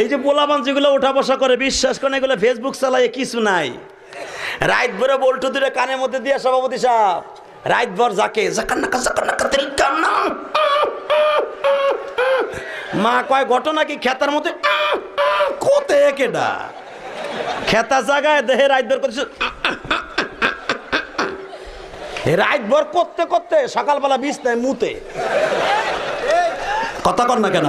এই যে পোলাপান যেগুলো ওঠা বসা করে, বিশ্বাস করে এগুলো ফেসবুক চালায় কিছু নাই। রাত ভরে বল্টু দূরে কানের মধ্যে দিয়ে সভাপতি সাহেব রাত ভর যাকে মা কয়, ঘটনা কি খেতার মধ্যে কোতে কেডা? খেতা জায়গায় দেহে রাত ভর করছে। রাত ভর করতে করতে সকালবেলা বিষ বিছনায় মুতে। কথা কর না কেন?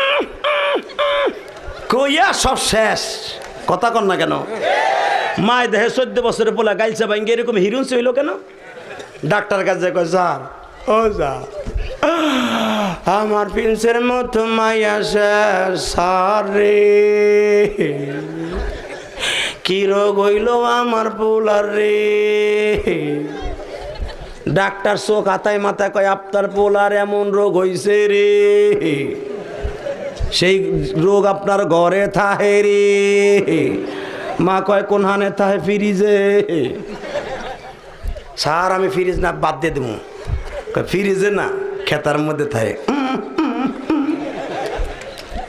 কইয়া সব শেষ। কথা কর না কেন? মায় দেহে চোদ্দ বছরে পোলা গাইছে ভাঙ্গে এরকম হিরুন হইল কেন? ডাক্তার কাছে কয়, স্যার, ও স্যার, আমার প্রিন্সের মতো মাইয়া শেষ কি রোগ হইল আমার পোলার রে? ডাক্তার চোখ আতায় মাথায় কয়, আপনার পোলার এমন রোগ হইছে রে। সেই রোগ আপনার ঘরে থাহে রে। মা কয়, কোন হানে থাহে ফ্রিজে? স্যার, আমি ফ্রিজ না, বাদ দিয়ে দেবো ফ্রিজে না, খেতার মধ্যে থাকে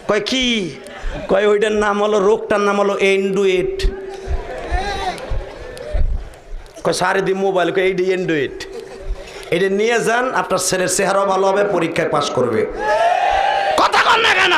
কয়, কি? কয়, ওইটার নাম হলো, রোগটার নাম হলো এন্ডুয়েট কয়, সারে দি মোবাইল। কয় এইটি এন্ডুয়েট এটা নিয়ে যান, আপনার ছেলের চেহারাও ভালো হবে, পরীক্ষায় পাশ করবে। কথা কন না কেন?